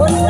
Hola.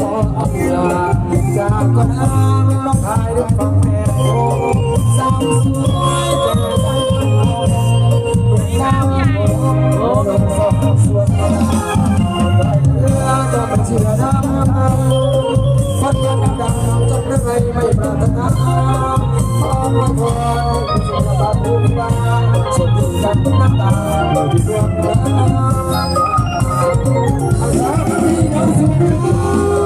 ต้องขอเาเวจากก็น้ำต้องหายด้วยฟังแม่โอ้สาวสวยเจอได้คนงามโอ้ลมสองสวนได้เรือจะเป็นเชื่อน้ำฟันยังดังจนเรื่ไม่รารถนาขอมอสุขาพดีบ้างสดบรู้ำตาเราที่ร่วมกัน I'm sorry, oh.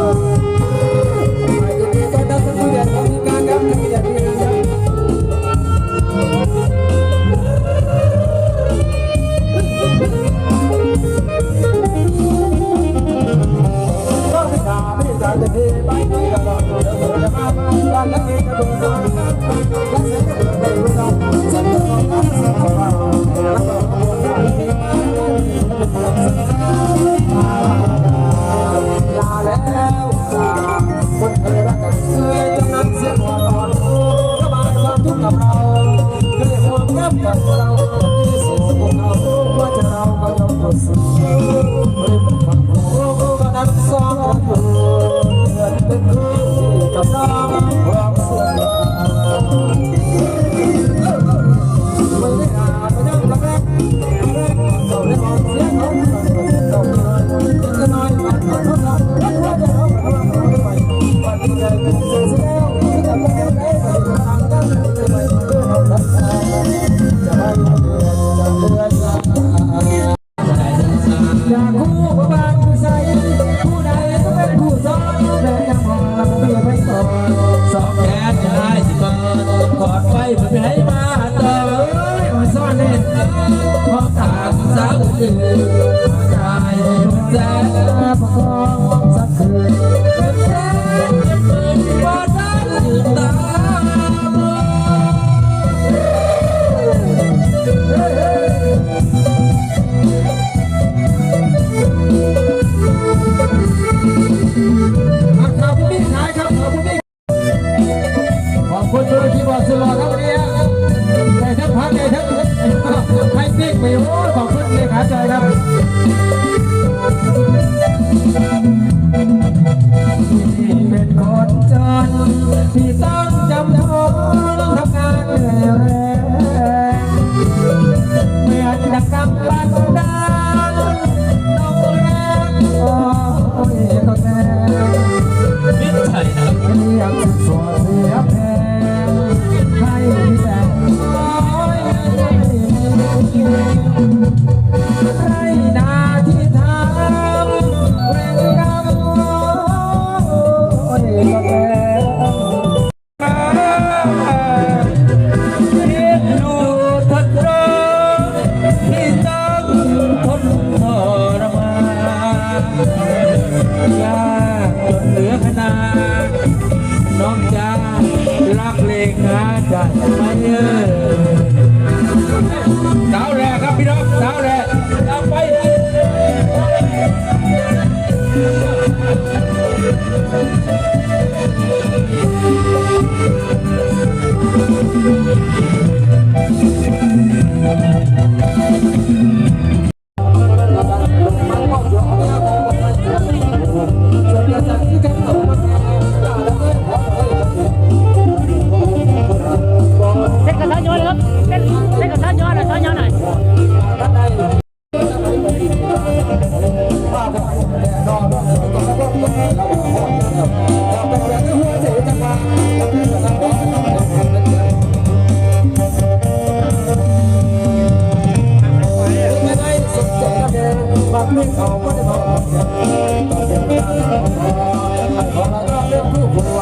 the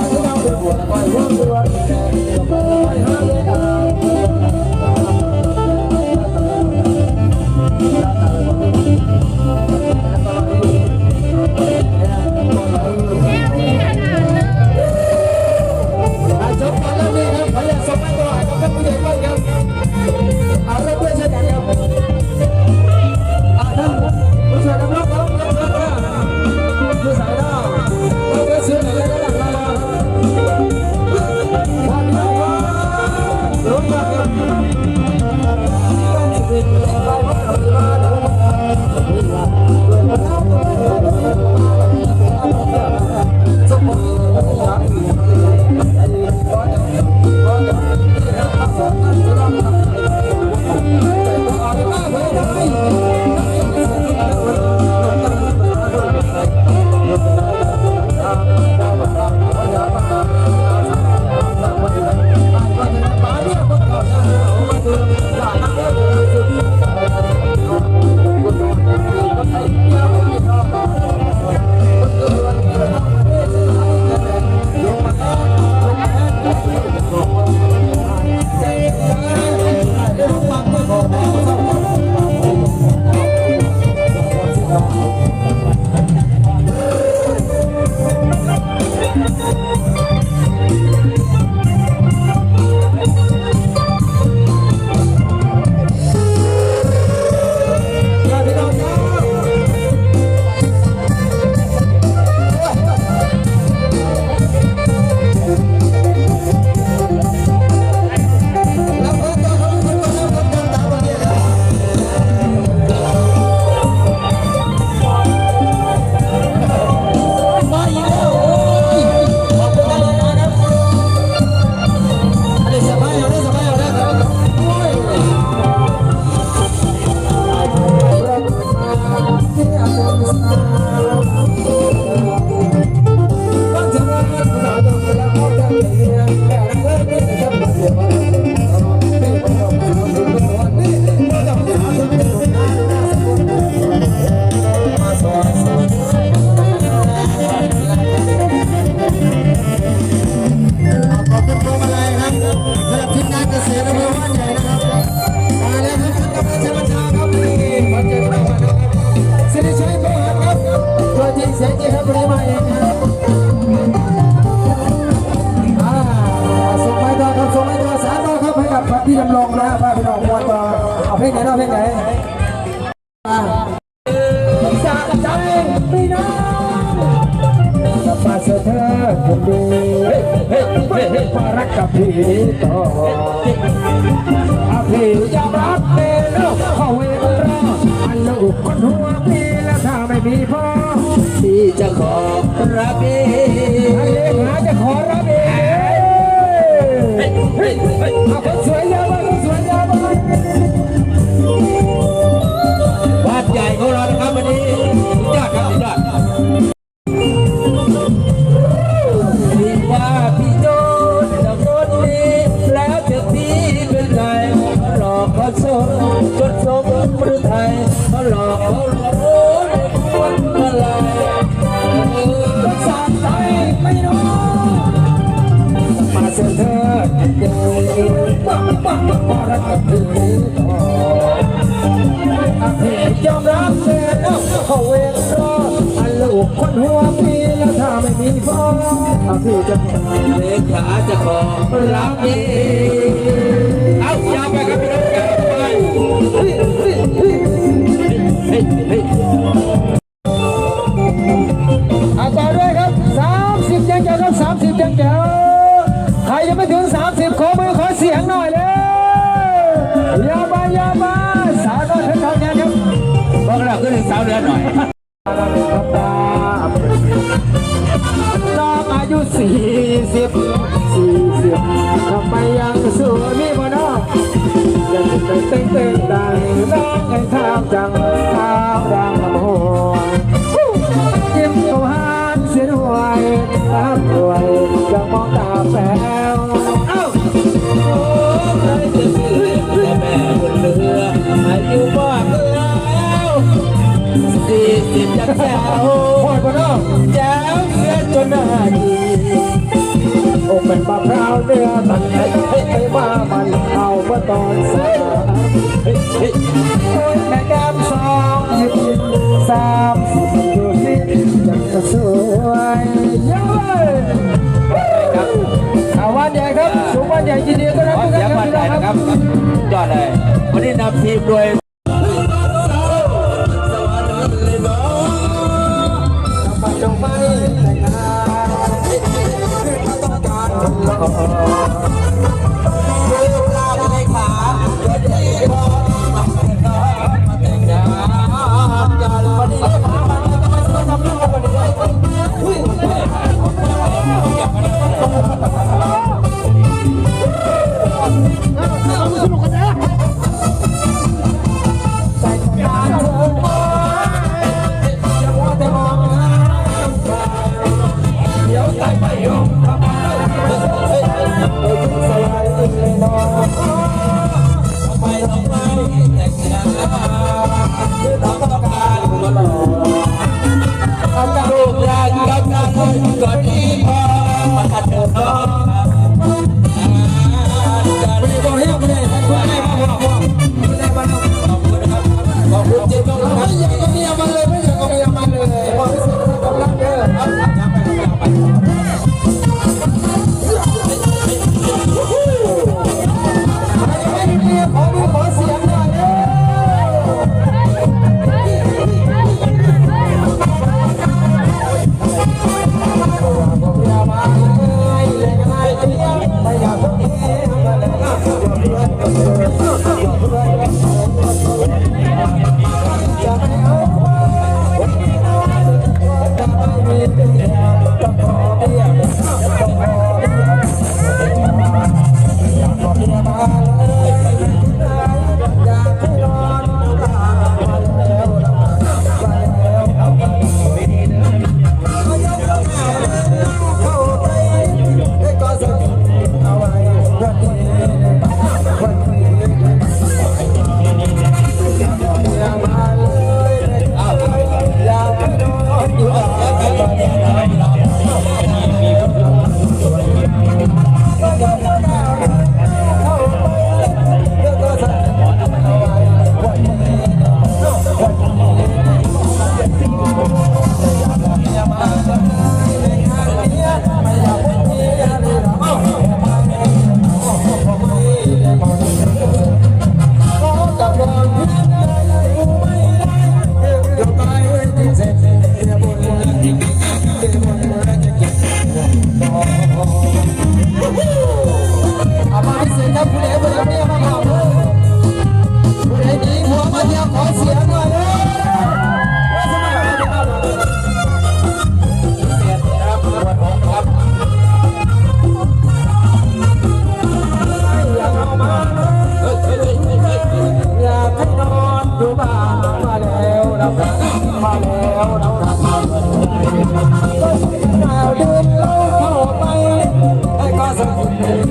ต่ออาพี่จะรับเป็นลูกเขาเวรรออันลูกคนหัวพี่แล้วถ้าไม่มีพ่อที่จะขอรับเองอันเลขาจะขอรับเองเฮ้ยเฮ้ยเอาคนสวยยาวาคนสวยยาวมาวัดใหญ่ของเรานะครับวันนี้ ผู้จะแผ่เลขาจะขอรับเองเอายาวไปครับพี่น้องกันไปเฮ้ยเฮ้ยเยเฮ้ยเยเอาต่ด้วยครับสามสิบยงแจ๋ครับสามสิบยังแจ๋วใครยังไม่ถึงสามสิบขอมือขอเสียงหน่อยเลยยาบายาบาสาวน้อยเพชรทองแดงครับบอกเราขึ้นสาวเรือนหน่อย บอกแล้วสี่สิบยังแจ๋วเแจ๋วเสียจนหน้าดีโอ้เป็นมะพร้าวเนื้อตัดไอ้ไอ้มามันเอาเมื่อตอนสาเฮ้ยเฮ้ยคนแม่แก้มสองยิบสามดูสิจังจะสวยเย้เอาวันใหญ่ครับสูงวันใหญ่ยินดีต้อนรับทุกท่านครับยอดเลยวันนี้นำทีมโดย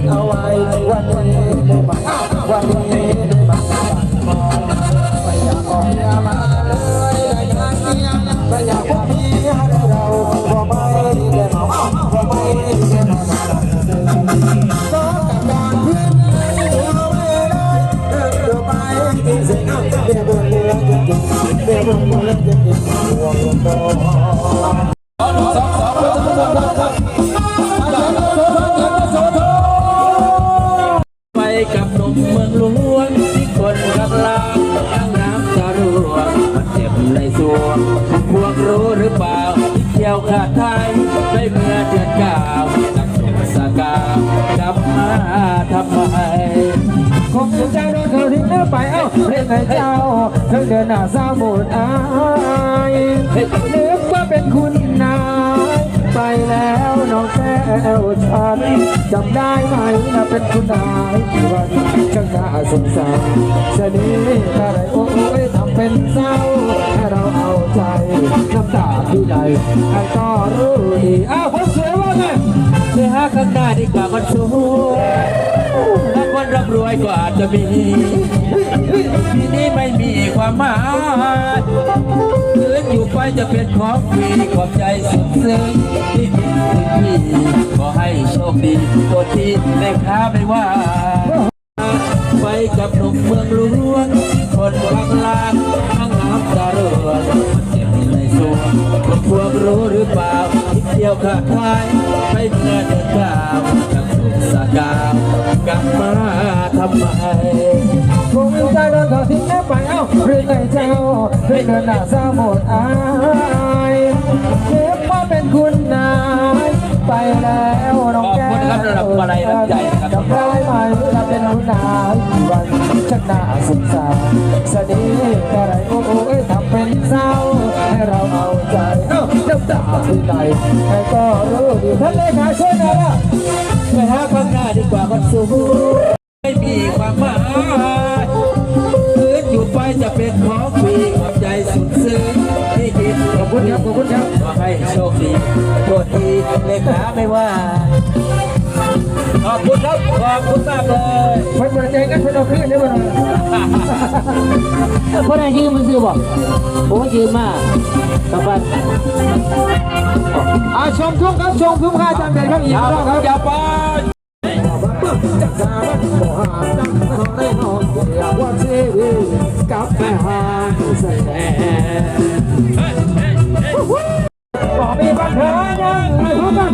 เอาไว้วันนี้ เดินหน้าสาวหมดอายนึกว่าเป็นคุณนายไปแล้วน้องแก้วฉันจำได้ไหมนะเป็นคุณนายที่วันช่างน่าสงสารเสน่ห์อะไรโอ้ยทำเป็นเศร้าให้เราเอาใจน้ำตาที่ไหลใครก็รู้ดีอ้าวคนสวยว่าไงเนื้อหาข้างหน้าดีกว่าคนสวยและคนร่ำรวยกว่าจะมี ที่นี้ไม่มีความหมายคืนอยู่ไปจะเป็นของฟรีขอบใจสุดซึ้งที่คิดถึงพี่ขอให้โชคดีตัวที่แม่ค้าไม่ว่า ไปกับหนุ่มเมืองหลวงคนบางลางทั้งน้ำตาเรือนเจ็บในสวงพวกรู้หรือเปล่าที่เที่ยวขาดทายไม่เมื่อเดินทางกับสุขสากามกลับมาทำไม คงใจโดนเขาทิ้งแล้วไปเอ้าเรื่องไงเจ้าเรื่องเดินหน้าสาวหมดอายเก็บว่าเป็นคุณนายไปแล้วน้องแก้วขอบคุณครับสำหรับอะไรน้ำใจนะครับ จำได้ไหมเราเป็นคุณนายวันชักหน้าสงสารสน่ห์อะไรโอ้ยทำเป็นเศร้าให้เราเอาใจเอ้าน้ำตาที่ไหลใครก็รู้ดีท่านเลขาช่วยหน่อยนะไปหาข้างหน้าดีกว่าคนสวยไม่มีความหมาย เลขาไม่ว่า ขอบคุณครับ ขอบคุณมากเลยมันเหมือนใจกันเป็นเอาขึ้นได้ไหมคนไหนยืมมันซื้อบอกผมก็ยืมมากับบ้านอาชมทุ่งครับชมทุ่งข้าจันเด่นครับอีกอย่ารอบครับอย่าไปจักสามันบ่หาจังนอนได้อนอยากว่าชีวิตกับแม่หาแสดง บอมีปัญหายังไม่รู้กัน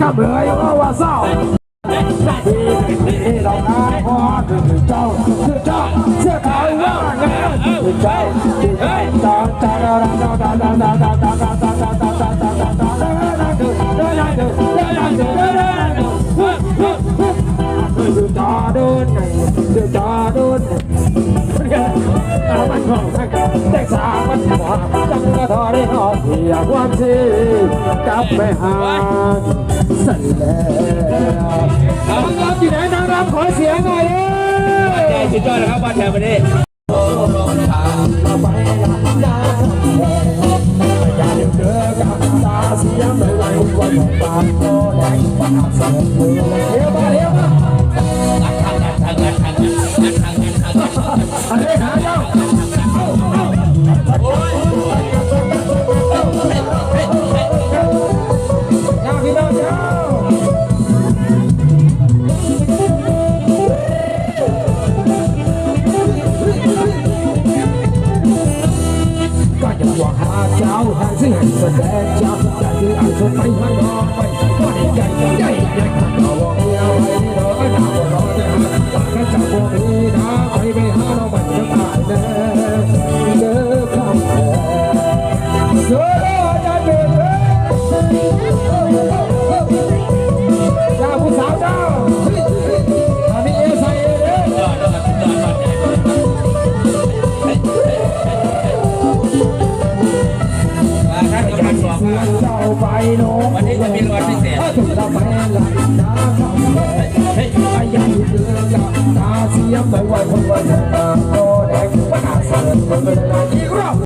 กับเลยว่าว่าเศร้าที่ที่เราหน้าพอถึงเจ้า อยากความชีกลับไปหาใส่แล้วนางรำอยู่ไหนนางรำขอเสียงหน่อยใจสุดยอดนะครับบ้านแถวประเทศไปลย่าลืมเด้อกับตาเสียงไม่ไหววันบานโตแดงปากเสมอเลย จะเป็นวันพิเศษถูกต้องไปละตาทำไปไปยังเดือนละตาเสียไปวันคนวันตาโตแดงปัญหาเสริมมันเป็นอะไรอีกรอบ